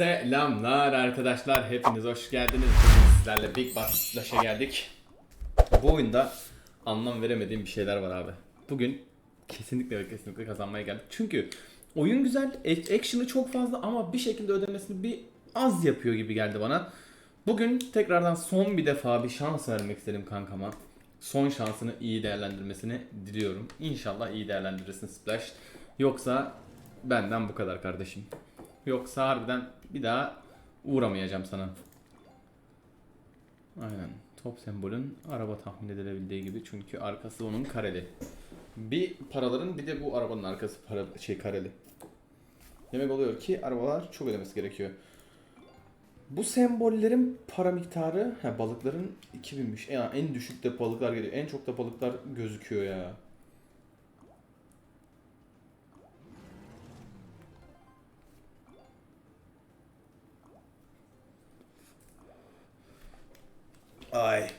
Selamlar arkadaşlar. Hepiniz hoş geldiniz. Bugün sizlerle Big Boss geldik. Bu oyunda anlam veremediğim bir şeyler var abi. Bugün kesinlikle ve kesinlikle kazanmaya geldik. Çünkü oyun güzel, action'ı çok fazla ama bir şekilde ödemesini bir az yapıyor gibi geldi bana. Bugün tekrardan son bir defa bir şans vermek istedim kankama. Son şansını iyi değerlendirmesini diliyorum. İnşallah iyi değerlendirirsin Splash. Yoksa benden bu kadar kardeşim. Yoksa harbiden bir daha uğramayacağım sana. Aynen. Top sembolün araba tahmin edilebildiği gibi çünkü arkası onun kareli. Bir paraların bir de bu arabanın arkası para şey kareli. Demek oluyor ki arabalar çok ödemesi gerekiyor. Bu sembollerin para miktarı, ha, balıkların 2000'miş. Ya en düşük de balıklar geliyor. En çok da balıklar gözüküyor ya. Ay.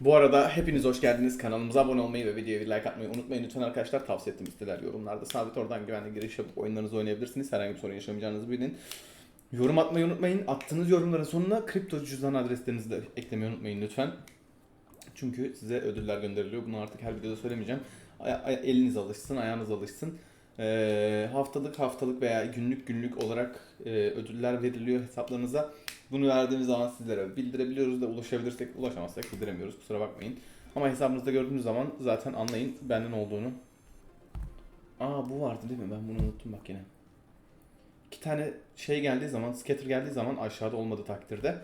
Bu arada hepiniz hoş geldiniz. Kanalımıza abone olmayı ve videoya bir like atmayı unutmayın. Lütfen arkadaşlar tavsiye ettiğim siteler yorumlarda sabit oradan güvenli giriş yapıp oyunlarınızı oynayabilirsiniz. Herhangi bir sorun yaşamayacağınızı bilin. Yorum atmayı unutmayın. Attığınız yorumların sonuna kripto cüzdan adreslerinizi de eklemeyi unutmayın lütfen. Çünkü size ödüller gönderiliyor. Bunu artık her videoda söylemeyeceğim. Eliniz alışsın, ayağınız alışsın. Ee, haftalık haftalık veya günlük günlük olarak e, ödüller veriliyor hesaplarınıza. Bunu verdiğimiz zaman sizlere bildirebiliyoruz da ulaşabilirsek ulaşamazsak bildiremiyoruz kusura bakmayın. Ama hesabınızda gördüğünüz zaman zaten anlayın benden olduğunu. Aa bu vardı değil mi? Ben bunu unuttum bak yine. İki tane şey geldiği zaman, scatter geldiği zaman aşağıda olmadığı takdirde.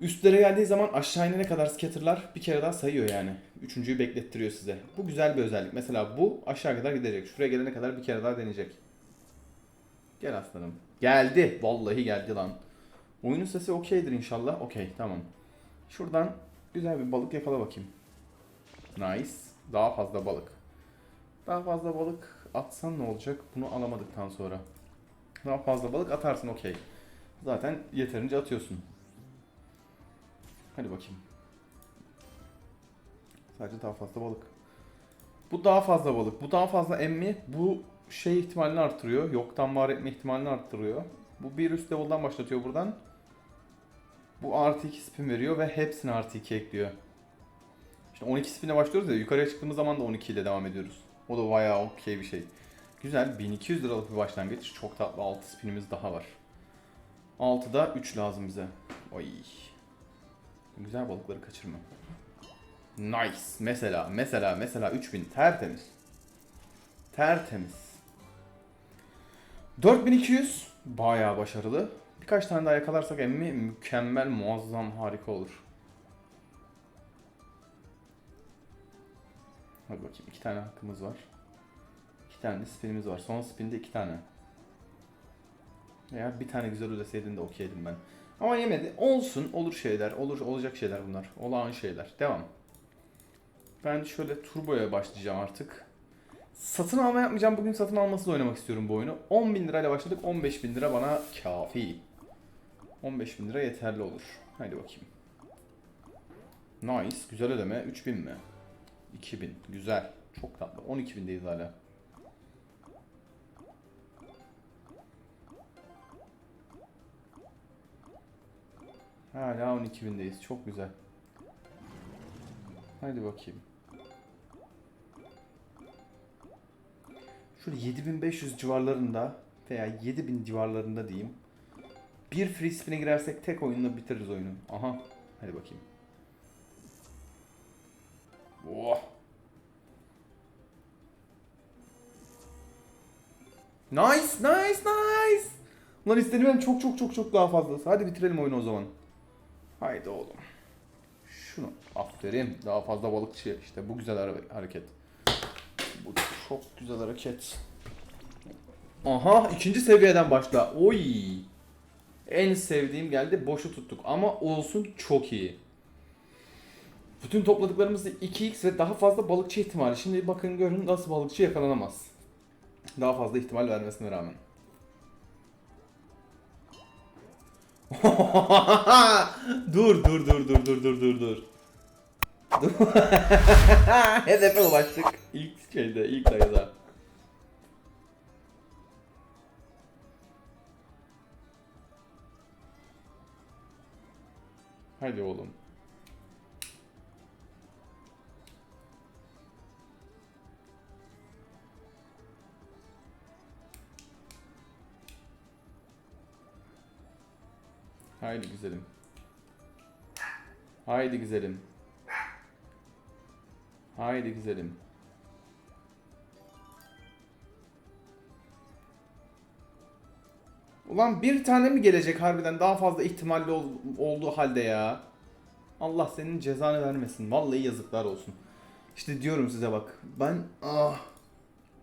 Üstlere geldiği zaman aşağı inene kadar scatterlar bir kere daha sayıyor yani. Üçüncüyü beklettiriyor size. Bu güzel bir özellik. Mesela bu aşağı kadar gidecek. Şuraya gelene kadar bir kere daha deneyecek. Gel aslanım. Geldi. Vallahi geldi lan. Oyunun sesi okeydir inşallah. Okey tamam. Şuradan güzel bir balık yakala bakayım. Nice. Daha fazla balık. Daha fazla balık atsan ne olacak? Bunu alamadıktan sonra. Daha fazla balık atarsın okey. Zaten yeterince atıyorsun. Hadi bakayım. Sadece daha fazla balık. Bu daha fazla balık. Bu daha fazla emmi. Bu şey ihtimalini arttırıyor. Yoktan var etme ihtimalini arttırıyor. Bu bir üst level'dan başlatıyor buradan. Bu artı 2 spin veriyor ve hepsini artı 2 ekliyor. İşte 12 spin'e başlıyoruz ya yukarıya çıktığımız zaman da 12 ile devam ediyoruz. O da bayağı okey bir şey. Güzel 1200 liralık bir başlangıç. Çok tatlı 6 spinimiz daha var. 6'da 3 lazım bize. Oy. Güzel balıkları kaçırma. Nice. Mesela mesela mesela 3000 tertemiz. Tertemiz. 4200 bayağı başarılı. Birkaç tane daha yakalarsak emmi mükemmel, muazzam, harika olur. Hadi bakayım iki tane hakkımız var. İki tane de spinimiz var. Son spinde iki tane. Eğer bir tane güzel ödeseydin de okeydim ben. Ama yemedi. Olsun. Olur şeyler. Olur olacak şeyler bunlar. Olağan şeyler. Devam. Ben şöyle turboya başlayacağım artık. Satın alma yapmayacağım. Bugün satın almasız oynamak istiyorum bu oyunu. 10 bin lirayla başladık. 15 bin lira bana kafi. 15 bin lira yeterli olur. Haydi bakayım. Nice. Güzel ödeme. 3000 mi? 2000. Güzel. Çok tatlı. 12 bindeyiz hala. Hala 12 bindeyiz. Çok güzel. Haydi bakayım. Şöyle 7500 civarlarında veya 7000 civarlarında diyeyim. Bir free spin'e girersek tek oyunla bitiririz oyunu. Aha. Hadi bakayım. Oh. Nice, nice, nice. Ulan istediğimden çok çok çok çok daha fazlası. Hadi bitirelim oyunu o zaman. Haydi oğlum. Şunu aferin. Daha fazla balıkçı. İşte bu güzel hare- hareket. Bu çok güzel hareket. Aha ikinci seviyeden başla. Oy. En sevdiğim geldi. Boşu tuttuk ama olsun çok iyi. Bütün topladıklarımız da 2x ve daha fazla balıkçı ihtimali. Şimdi bakın görün nasıl balıkçı yakalanamaz. Daha fazla ihtimal vermesine rağmen. dur dur dur dur dur dur dur dur. Hedefe ulaştık. İlk şeyde, ilk dayıda. Haydi oğlum. Haydi güzelim. Haydi güzelim. Haydi güzelim. Ulan bir tane mi gelecek harbiden daha fazla ihtimalli ol- olduğu halde ya. Allah senin cezanı vermesin. Vallahi yazıklar olsun. İşte diyorum size bak. Ben ah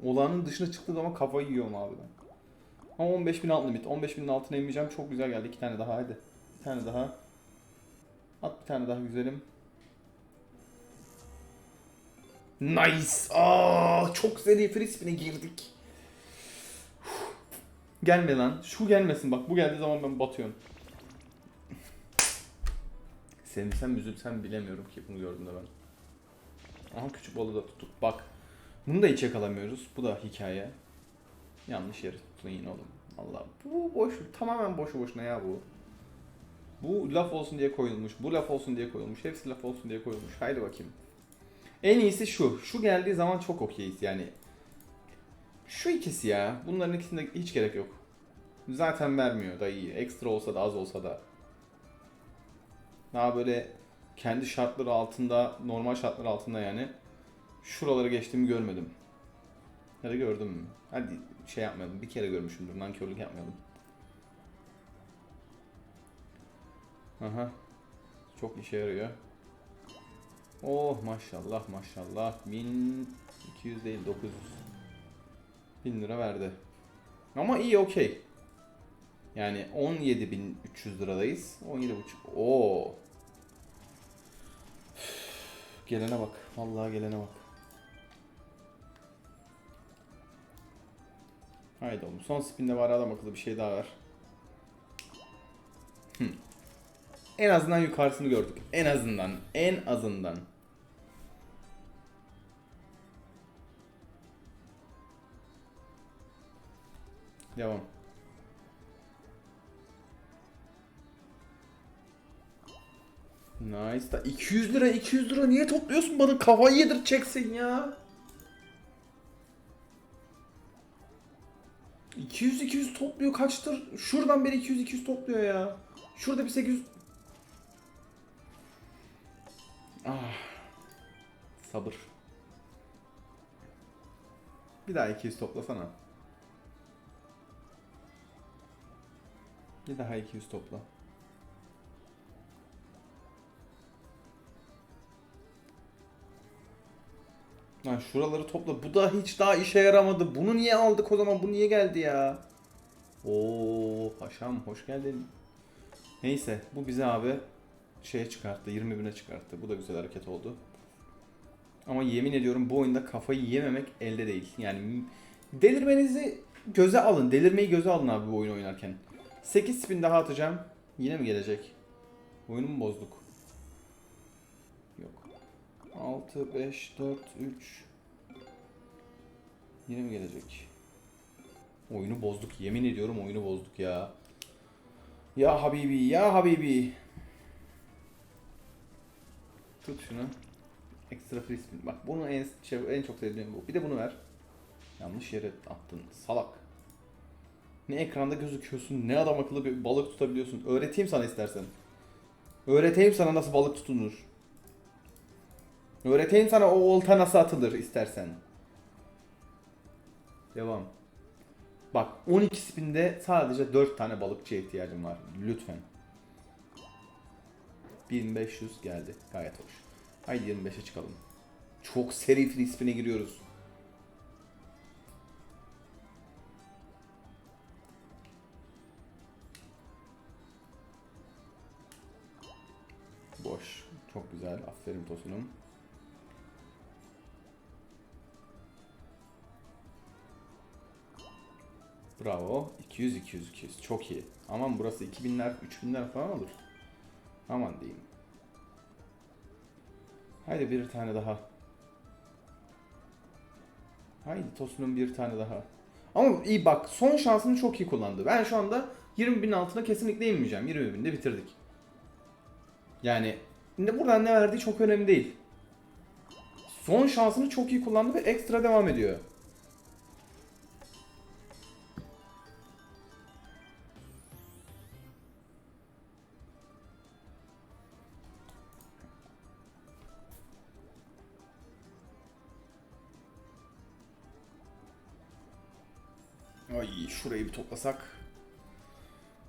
olanın dışına çıktığı zaman kafayı yiyorum abi ben. Ama 15.000 alt limit. 15.000'in altına inmeyeceğim. Çok güzel geldi. İki tane daha hadi. Bir tane daha. At bir tane daha güzelim. Nice. Aa, çok seri free spin'e girdik. Gelme lan. Şu gelmesin bak. Bu geldiği zaman ben batıyorum. Sevinsem üzülsem bilemiyorum ki bunu gördüğümde ben. Aha küçük balığı da tuttuk. Bak. Bunu da hiç yakalamıyoruz. Bu da hikaye. Yanlış yere tuttun yine oğlum. Allah bu boş tamamen boşu boşuna ya bu. Bu laf olsun diye koyulmuş. Bu laf olsun diye koyulmuş. Hepsi laf olsun diye koyulmuş. Haydi bakayım. En iyisi şu. Şu geldiği zaman çok okeyiz yani. Şu ikisi ya. Bunların ikisinde hiç gerek yok. Zaten vermiyor da iyi. Ekstra olsa da az olsa da. Daha böyle kendi şartları altında, normal şartlar altında yani. Şuraları geçtiğimi görmedim. Ya da gördüm? Hadi şey yapmayalım. Bir kere görmüşümdür. Nankörlük yapmayalım. Aha. Çok işe yarıyor. Oh maşallah maşallah. 1200 değil 900. 1000 lira verdi. Ama iyi okey. Yani 17.300 liradayız. 17.5. Oo. Gelene bak. Vallahi gelene bak. Haydi oğlum. Son spinde var adam akıllı bir şey daha ver. Hı. En azından yukarısını gördük. En azından. En azından. Devam. Nice. Da 200 lira 200 lira niye topluyorsun bana kafayı yedireceksin ya. 200 200 topluyor kaçtır? Şuradan beri 200 200 topluyor ya. Şurada bir 800 Ah. Sabır. Bir daha 200 toplasana. Bir daha 200 topla. Lan şuraları topla. Bu da hiç daha işe yaramadı. Bunu niye aldık o zaman? Bu niye geldi ya? Oo paşam hoş geldin. Neyse bu bize abi şeye çıkarttı. 20 bine çıkarttı. Bu da güzel hareket oldu. Ama yemin ediyorum bu oyunda kafayı yememek elde değil. Yani delirmenizi göze alın. Delirmeyi göze alın abi bu oyunu oynarken. 8 spin daha atacağım. Yine mi gelecek? Oyunu mu bozduk? Yok. 6, 5, 4, 3. Yine mi gelecek? Oyunu bozduk. Yemin ediyorum oyunu bozduk ya. Ya Habibi, ya Habibi. Tut şunu. Ekstra free spin. Bak bunu en, şey, en çok sevdiğim bu. Bir de bunu ver. Yanlış yere attın. Salak. Ne ekranda gözüküyorsun, ne adam akıllı bir balık tutabiliyorsun. Öğreteyim sana istersen. Öğreteyim sana nasıl balık tutunur. Öğreteyim sana o olta nasıl atılır istersen. Devam. Bak 12 spinde sadece 4 tane balıkçıya ihtiyacım var. Lütfen. 1500 geldi. Gayet hoş. Haydi 25'e çıkalım. Çok seri free spin'e giriyoruz. Güzel. Aferin Tosun'um. Bravo. 200 200 200. Çok iyi. Aman burası 2000'ler 3000'ler falan olur. Aman diyeyim. Haydi bir tane daha. Haydi Tosun'un bir tane daha. Ama iyi bak son şansını çok iyi kullandı. Ben şu anda 20 bin altına kesinlikle inmeyeceğim. 20 binde bitirdik. Yani ne buradan ne verdiği çok önemli değil. Son şansını çok iyi kullandı ve ekstra devam ediyor. Ay şurayı bir toplasak.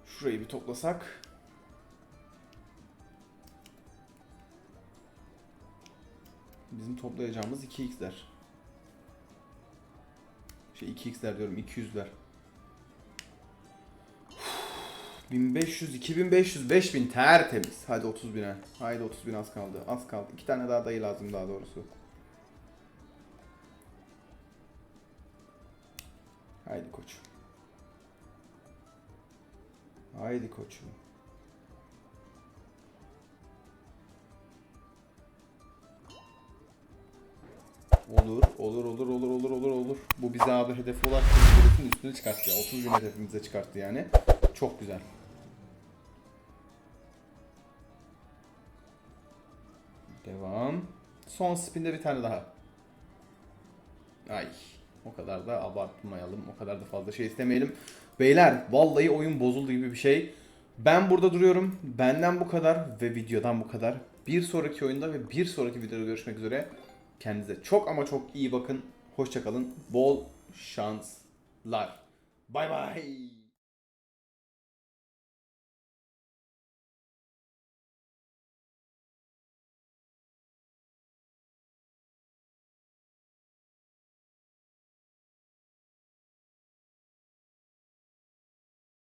Şurayı bir toplasak. Bizim toplayacağımız 2x'ler. Şey 2x'ler diyorum 200'ler. 1500, 2500, 5000 tertemiz. Hadi 30 bine. Haydi 30 bin az kaldı. Az kaldı. İki tane daha dayı lazım daha doğrusu. Haydi koçum. Haydi koçum. Olur, olur, olur, olur, olur, olur, olur. Bu bize abi hedefe ulaştığımız hedefin üstüne çıkarttı ya. 30 bin hedefimize çıkarttı yani. Çok güzel. Devam. Son spinde bir tane daha. Ay. O kadar da abartmayalım. O kadar da fazla şey istemeyelim. Beyler vallahi oyun bozuldu gibi bir şey. Ben burada duruyorum. Benden bu kadar ve videodan bu kadar. Bir sonraki oyunda ve bir sonraki videoda görüşmek üzere. Kendinize çok ama çok iyi bakın. Hoşçakalın. Bol şanslar. Bay bay.